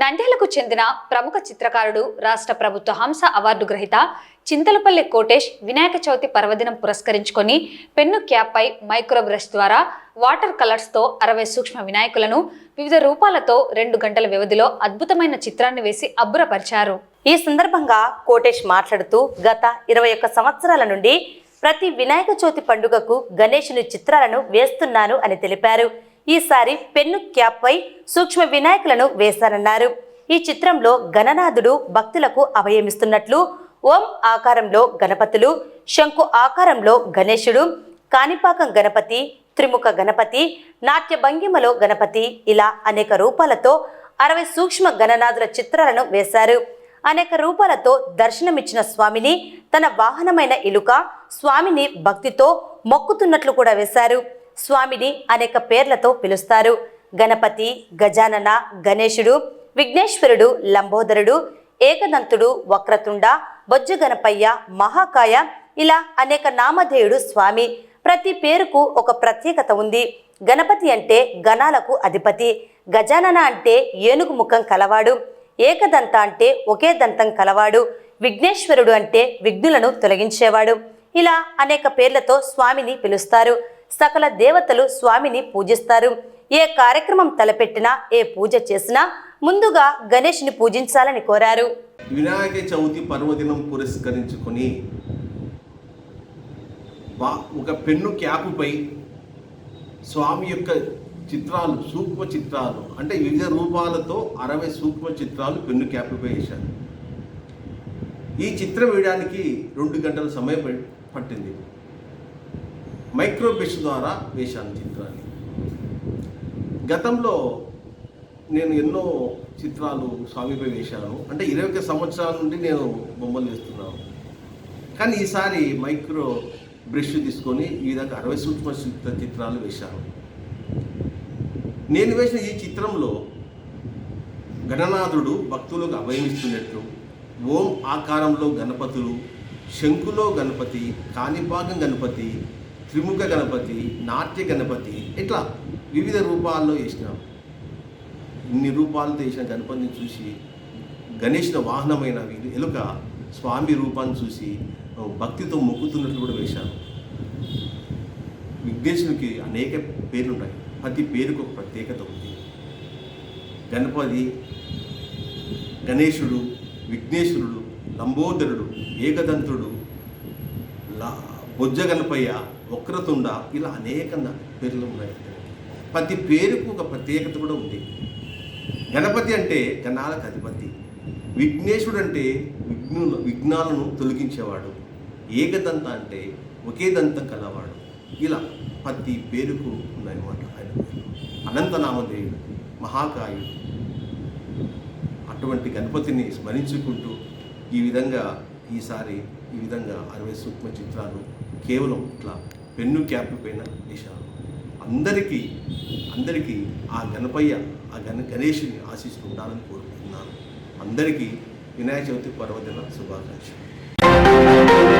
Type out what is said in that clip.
నంద్యాలకు చెందిన ప్రముఖ చిత్రకారుడు రాష్ట్ర ప్రభుత్వ హంస అవార్డు గ్రహీత చింతలపల్లి కోటేష్ వినాయక చవితి పర్వదినం పురస్కరించుకొని పెన్ను క్యాప్పై మైక్రో బ్రష్ ద్వారా వాటర్ కలర్స్తో అరవై సూక్ష్మ వినాయకులను వివిధ రూపాలతో రెండు గంటల వ్యవధిలో అద్భుతమైన చిత్రాన్ని వేసి అబ్బురపరిచారు. ఈ సందర్భంగా కోటేష్ మాట్లాడుతూ గత ఇరవై ఒక్క సంవత్సరాల నుండి ప్రతి వినాయక చవితి పండుగకు గణేషుని చిత్రాలను వేస్తున్నాను అని తెలిపారు. ఈసారి పెన్ను క్యాప్పై సూక్ష్మ వినాయకులను వేశారన్నారు. ఈ చిత్రంలో గణనాథుడు భక్తులకు అభయమిస్తున్నట్లు ఓం ఆకారంలో గణపతులు శంకు ఆకారంలో గణేశుడు కాణిపాకం గణపతి త్రిముఖ గణపతి నాట్య భంగిమలో గణపతి ఇలా అనేక రూపాలతో అరవై సూక్ష్మ గణనాథుల చిత్రాలను వేశారు. అనేక రూపాలతో దర్శనమిచ్చిన స్వామిని తన వాహనమైన ఇలుక స్వామిని భక్తితో మొక్కుతున్నట్లు కూడా వేశారు. స్వామిని అనేక పేర్లతో పిలుస్తారు. గణపతి గజానన గణేశుడు విఘ్నేశ్వరుడు లంబోదరుడు ఏకదంతుడు వక్రతుండ బొజ్జ గణపయ్య మహాకాయ ఇలా అనేక నామధేయుడు స్వామి. ప్రతి పేరుకు ఒక ప్రత్యేకత ఉంది. గణపతి అంటే గణాలకు అధిపతి. గజానన అంటే ఏనుగు ముఖం కలవాడు. ఏకదంత అంటే ఒకే దంతం కలవాడు. విఘ్నేశ్వరుడు అంటే విఘ్నులను తొలగించేవాడు. ఇలా అనేక పేర్లతో స్వామిని పిలుస్తారు. సకల దేవతలు స్వామిని పూజిస్తారు. ఏ కార్యక్రమం తలపెట్టినా ఏ పూజ చేసినా ముందుగా గణేష్ని పూజించాలని కోరారు. వినాయక చవితి పర్వదినం పురస్కరించుకొని ఒక పెన్ను క్యాపుపై స్వామి యొక్క చిత్రాలు సూక్ష్మ చిత్రాలు అంటే వివిధ రూపాలతో అరవై సూక్ష్మ చిత్రాలు పెన్ను క్యాపుపై వేశారు. ఈ చిత్రం వేయడానికి రెండు గంటల సమయం పట్టింది. మైక్రో బ్రష్ ద్వారా వేశాను చిత్రాన్ని. గతంలో నేను ఎన్నో చిత్రాలు స్వామిపై వేశాను. అంటే ఇరవై ఒక్క సంవత్సరాల నుండి నేను బొమ్మలు వేస్తున్నాను. కానీ ఈసారి మైక్రో బ్రష్ తీసుకొని ఈ విధంగా అరవై సూక్ష్మ చిత్ర- చిత్రాలు వేశాను. నేను వేసిన ఈ చిత్రంలో గణనాథుడు భక్తులకు అభయమిస్తున్నట్లు ఓం ఆకారంలో గణపతులు శంకులో గణపతి కాణిపాకం గణపతి త్రిముఖ గణపతి నాట్య గణపతి ఇట్లా వివిధ రూపాల్లో వేసినాం ఇన్ని రూపాలతో వేసిన గణపతిని చూసి గణేష్ల వాహనమైన వీరు ఎలుక స్వామి రూపాన్ని చూసి భక్తితో మొక్కుతున్నట్లు కూడా వేశాను విఘ్నేశునికి అనేక పేర్లు ఉన్నాయి ప్రతి పేరుకు ఒక ప్రత్యేకత ఉంది. గణపతి గణేశుడు విఘ్నేశ్వరుడు లంబోదరుడు ఏకదంతుడు లా బొజ్జ గణపయ్య వక్రతుండ ఇలా అనేక పేర్లు ఉన్నాయి. ప్రతి పేరుకు ఒక ప్రత్యేకత కూడా ఉంది. గణపతి అంటే గణాలకు అధిపతి. విఘ్నేశుడు అంటే విఘ్ను విఘ్నాలను తొలగించేవాడు. ఏకదంత అంటే ఒకే దంతం కలవాడు. ఇలా ప్రతి పేరుకు ఉన్నాయన్నమాట ఆయన అనంతనామదేవుడు మహాకాయుడు. అటువంటి గణపతిని స్మరించుకుంటూ ఈ విధంగా ఈసారి ఈ విధంగా అరవై సూక్ష్మ చిత్రాలు కేవలం ఇట్లా పెన్ను క్యాప్ పైన వేశారు. అందరికీ అందరికీ ఆ గణపయ్య ఆ గణ గణేషుని ఆశిస్తూ ఉండాలని కోరుకుంటున్నాను. అందరికీ వినాయక చవితి పర్వదిన శుభాకాంక్షలు.